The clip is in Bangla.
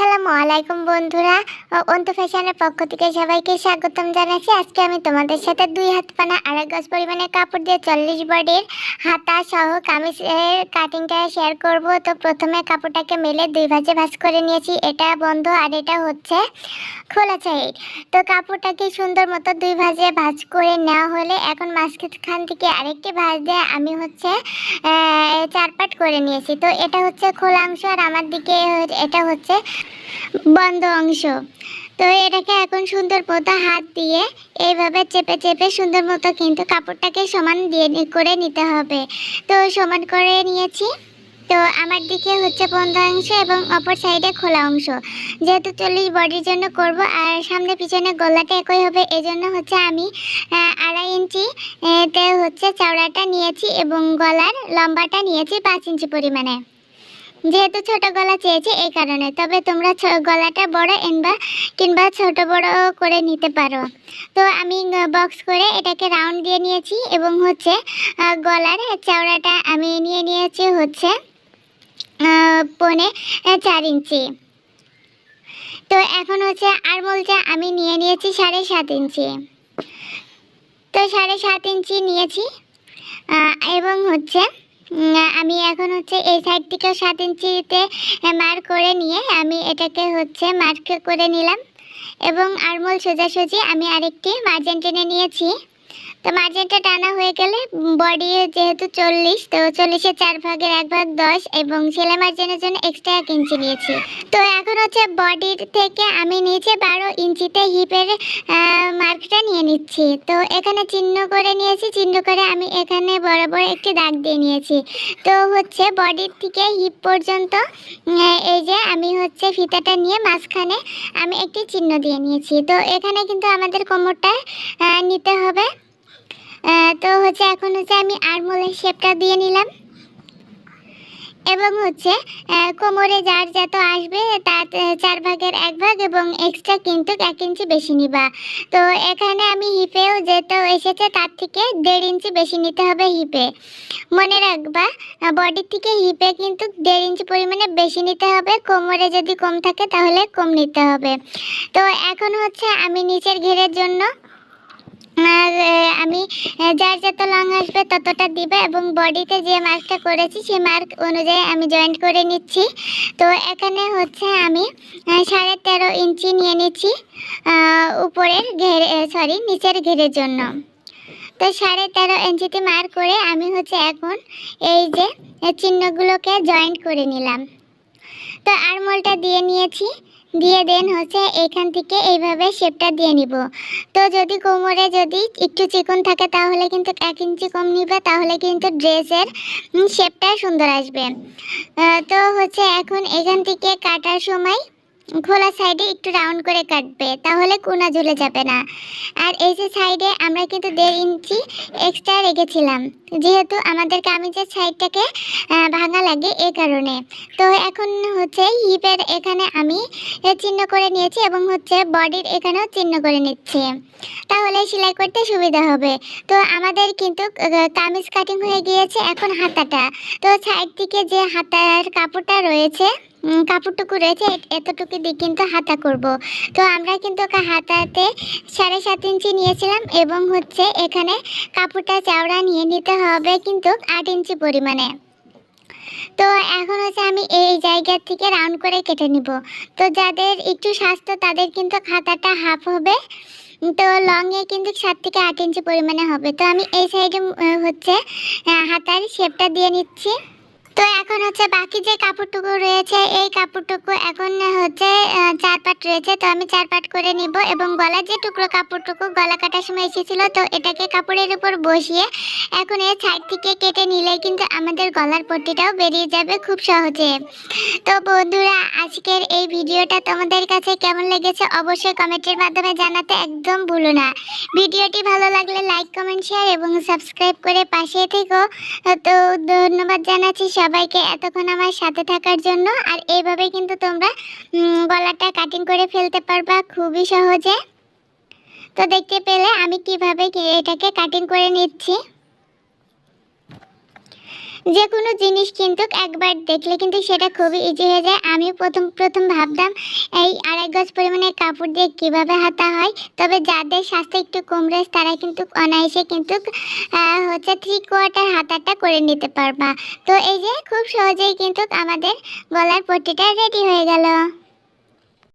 আসসালামু আলাইকুম বন্ধুরা। অন্তু ফ্যাশনের পক্ষ থেকে সবাইকে স্বাগতম জানাচ্ছি। আজকে আমি তোমাদের সাথে দুই হাত পানা আড়াই গজ পরিমাণে কাপড় দিয়ে চল্লিশ বডির হাতা সহ কামিজের কাটিংটা শেয়ার করব। তো প্রথমে কাপড়টাকে মেলে দুই ভাজে ভাঁজ করে নিয়েছি। এটা বন্ধ আর এটা হচ্ছে খোলা সাইড তো কাপড়টাকে সুন্দর মতো দুই ভাজে ভাঁজ করে নেওয়া হলে এখন মাঝখান থেকে আরেকটি ভাঁজ দিয়ে আমি হচ্ছে আহ, চার করে নিয়েছি। তো এটা হচ্ছে খোলা অংশ আর আমার দিকে এটা হচ্ছে বন্ধ অংশ। তো এটাকে এখন সুন্দর মতো হাত দিয়ে এইভাবে চেপে চেপে সুন্দর মতো কিন্তু কাপড়টাকে সমান দিয়ে করে নিতে হবে। তো সমান করে নিয়েছি। তো আমার দিকে হচ্ছে বন্ধ অংশ এবং অপর সাইডে খোলা অংশ। যেহেতু চল্লিশ বডির জন্য করব আর সামনে পিছনে গলাটা একই হবে, এজন্য হচ্ছে আমি আড়াই ইঞ্চি তে হচ্ছে চওড়াটা নিয়েছি এবং গলার লম্বাটা নিয়েছি পাঁচ ইঞ্চি পরিমাণে। যেহেতু ছোট গলা চেয়েছে, এই কারণে। তবে তোমরা গলাটা বড় এনবা, কিংবা ছোট বড় করে নিতে পারো। তো আমি বক্স করে এটাকে রাউন্ড দিয়ে নিয়েছি, এবং হচ্ছে গলার চওড়াটা আমি নিয়ে নিয়েছি হচ্ছে পনে চার ইঞ্চি। তো এখন হচ্ছে আর আরমোলটা আমি নিয়ে নিয়েছি সাড়ে সাত ইঞ্চি। তো সাড়ে সাত ইঞ্চি নিয়েছি এবং হচ্ছে আমি এখন হচ্ছে এই সাইড থেকে সাত ইঞ্চিতে মার করে নিয়ে আমি এটাকে হচ্ছে মার্ক করে নিলাম। এবং আরমোল সোজাসুজি আমি আরেকটি মার্জেন্টিনে টেনে নিয়েছি। তো মার্জিনটা টানা হয়ে গেলে বডি যেহেতু চল্লিশ, তো চল্লিশের চার ভাগের এক ভাগ দশ এবং সেলাই মার্জিনের জন্য এক্সট্রা এক ইঞ্চি নিয়েছি। তো এখন হচ্ছে বডির থেকে আমি নিচে বারো ইঞ্চিতে হিপের মার্কটা নিয়ে নিচ্ছি। তো এখানে চিহ্ন করে নিয়েছি, চিহ্ন করে আমি এখানে বরাবর একটি দাগ দিয়ে নিয়েছি। তো হচ্ছে বডির থেকে হিপ পর্যন্ত এই যে আমি হচ্ছে ফিতাটা নিয়ে মাঝখানে আমি একটি চিহ্ন দিয়ে নিয়েছি। তো এখানে কিন্তু আমাদের কোমরটা নিতে হবে। তো হচ্ছে এখন হচ্ছে আমি আরমোলের শেপটা দিয়ে নিলাম। এবং হচ্ছে কোমরে যার যত আসবে, তার চার ভাগের এক ভাগ এবং এক্সট্রা কিন্তু এক ইঞ্চি বেশি নিবা। তো এখানে আমি হিপেও যেটা এসেছে, তার থেকে দেড় ইঞ্চি বেশি নিতে হবে হিপে। মনে রাখবা বডির থেকে হিপে কিন্তু দেড় ইঞ্চি পরিমাণে বেশি নিতে হবে। কোমরে যদি কম থাকে, তাহলে কম নিতে হবে। তো এখন হচ্ছে আমি নিচের ঘেরের জন্য আমি যার যত লং আসবে ততটা দিবে এবং বডিতে যে মার্কটা করেছি সেই মার্ক অনুযায়ী আমি জয়েন্ট করে নিচ্ছি। তো এখানে হচ্ছে আমি সাড়ে তেরো ইঞ্চি নিয়ে নিচ্ছি উপরের ঘের সরি নিচের ঘেরের জন্য। তো সাড়ে তেরো ইঞ্চিতে মার্ক করে আমি হচ্ছে এখন এই যে চিহ্নগুলোকে জয়েন্ট করে নিলাম। তো আরমোলটা দিয়ে নিয়েছি। দিয়ে দেন হচ্ছে, এখান থেকে এইভাবে শেপটা দিয়ে নিব। তো যদি কোমরে যদি একটু চিকন থাকে, তাহলে কিন্তু এক ইঞ্চি কম নিবে, তাহলে কিন্তু ড্রেসের শেপটা সুন্দর আসবে। তো হচ্ছে এখন এখান থেকে কাটার সময় খোলা সাইডে একটু রাউন্ড করে কাটবে, তাহলে কোনা ঝুলে যাবে না। আর এই যে সাইডে আমরা কিন্তু দেড় ইঞ্চি এক্সট্রা রেখেছিলাম, যেহেতু আমাদের কামিজের সাইডটাকে ভাঙা লাগে এ কারণে। তো এখন হচ্ছে হিপের এখানে আমি চিহ্ন করে নিয়েছি এবং হচ্ছে বডির এখানেও চিহ্ন করে নিচ্ছি। তাহলে সেলাই করতে সুবিধা হবে। তো আমাদের কিন্তু কামিজ কাটিং হয়ে গিয়েছে এখন হাতাটা। তো সাইড থেকে যে হাতার কাপড়টা রয়েছে কাপড়টুকু রয়েছে এতটুকু দিয়ে কিন্তু হাতা করব। তো আমরা কিন্তু হাতাতে সাড়ে সাত ইঞ্চি নিয়েছিলাম এবং হচ্ছে এখানে কাপড়টা চওড়া নিয়ে নিতে হবে কিন্তু আট ইঞ্চি পরিমাণে। তো এখন হচ্ছে আমি এই জায়গা থেকে রাউন্ড করে কেটে নিব। তো যাদের একটু স্বাস্থ্য, তাদের কিন্তু খাতাটা হাফ হবে। তো লংয়ে কিন্তু সাত থেকে আট ইঞ্চি পরিমাণে হবে। তো আমি এই সাইডে হচ্ছে হাতার শেপটা দিয়ে নিচ্ছি। তো এখন হচ্ছে বাকি যে কাপড়টুকু রয়েছে, এই কাপড়টুকু এখন হচ্ছে চার পাট রয়েছে। তো আমি চার পাট করে নিব এবং গলার যে টুকরো কাপড়টুকু, গলা কাটার সময় এসেছিল, তো এটাকে কাপড়ের উপর বসিয়ে এখন এই সাইড থেকে কেটে নিলে কিন্তু আমাদের গলার পট্টিটাও বেরিয়ে যাবে খুব সহজে। তো বন্ধুরা, আজকের এই ভিডিওটা তোমাদের কাছে কেমন লেগেছে অবশ্যই কমেন্টের মাধ্যমে জানাতে একদম ভুলো না। ভিডিওটি ভালো লাগলে লাইক কমেন্ট শেয়ার এবং সাবস্ক্রাইব করে পাশে থেকো। তো ধন্যবাদ জানাচ্ছি সবাইকে এতক্ষণ আমার সাথে থাকার জন্য, আর এইভাবে কিন্তু তোমরা গলাটা কাটিং করে ফেলতে পারবা খুবই সহজে। তো দেখতে পেলে আমি কীভাবে এটাকে কাটিং করে নিচ্ছি। যে কোনো জিনিস কিন্তু একবার দেখলে কিন্তু সেটা খুবই ইজি হয়ে যায়। আমি প্রথম প্রথম ভাবতাম এই আড়াই গজ পরিমাণে কাপড় দিয়ে কীভাবে হাতা হয়, তবে যাদের স্বাস্থ্য একটু কম রয়েছে তারা কিন্তু অনায়াসে কিন্তু হচ্ছে থ্রি কোয়ার্টার হাতাটা করে নিতে পারবা। তো এই যে খুব সহজেই কিন্তু আমাদের গলার পট্টিটা রেডি হয়ে গেল।